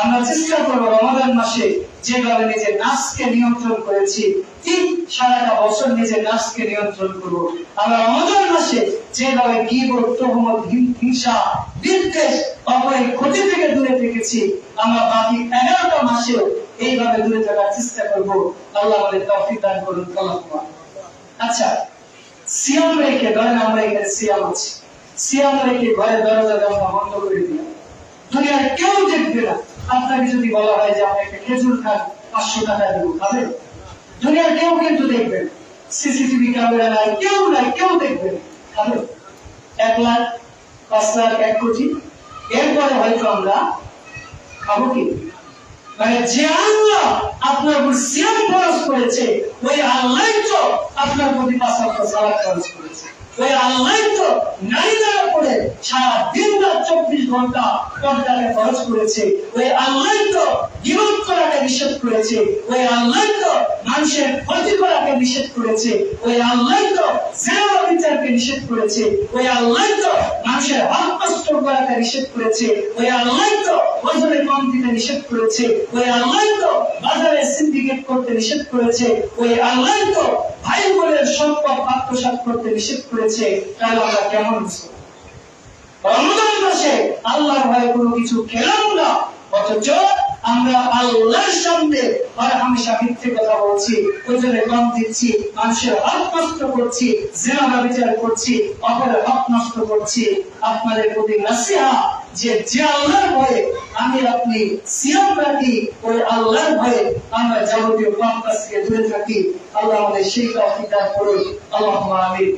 আমরা চেষ্টা করব রমাদান মাসে যেভাবে নিজের নাচকে নিয়ন্ত্রণ করেছি, ঠিক সারাটা বছর নিজের নাচকে নিয়ন্ত্রণ করব। আমরা রমাদান মাসে যেভাবে গিবত, তহমত হিংসা বিদ্বেষ অপরের ক্ষতি থেকে দূরে থেকেছি, আমরা বাকি এগারোটা মাসেও এইভাবে দূরে থাকার চেষ্টা করব। আল্লাহ আমাদের তৌফিক দান করুন কলম আচ্ছা সিয়াম রেখে ধরেন আমরা এখানে সিয়াম আছি। সিয়াম রেখে ঘরে দরজা বন্ধ করে দিলাম। দুনিয়ার কেউ দেখবে না। আপনাকে যদি বলা হয় যে আপনি একটা খেজুর খান, পাঁচশো টাকা দেবো, খাবেন? দুনিয়ার কেউ কিন্তু দেখবেন সিসিটিভি ক্যামেরা নাই, কেউ নাই, কেউ দেখবে না। খাবেন? এক লাখ, পাঁচ লাখ, এক কোটি। এরপরে হয়তো আমরা খাব কি? মানে যে আল্লাহ আপনার উপর সিয়াম খরচ করেছে, ওই আল্লাহ তো আপনার প্রতি পাঁচ লক্ষ সালাদ খরচ করেছে। নিষেধ করেছে। ওই আল্লাহ মানুষের ক্ষতি করাকে নিষেধ করেছে। ওই আল্লাহ তো বিচারকে নিষেধ করেছে। ওই আল্লাহ মানুষের হক নষ্ট করাকে নিষেধ করেছে। ওই আল্লাহ ওজনে কম দিতে নিষেধ করেছে। ওই আল্লাহ বাজারে সিন্ডিকেট করতে নিষেধ করেছে। ওই আল্লাহ তো ভাই বোনের সম্পদ আত্মসাৎ করতে নিষেধ করেছে, তাহলে আমরা কেমন রমজান মাসে আল্লাহর ভয়ে কোনো কিছু খেলাম না, অথচ আমরা আল্লাহর সামনে হয় হামেশা মিথ্যে কথা বলছি, ওজনে কম দিচ্ছি, মানুষের হক নষ্ট করছি জেনা বিচার করছি, অপরের হক নষ্ট করছি। আপনাদের প্রতি নাসিহা যে আল্লাহর ভয়ে আমি আপনি সিয়াম রাখি, ওই আল্লাহর ভয়ে আমরা যাবতীয় পাপ কাজ থেকে দূরে থাকি। আল্লাহ আমাদের সেই তৌফিক দান করুন আল্লাহ আমিন।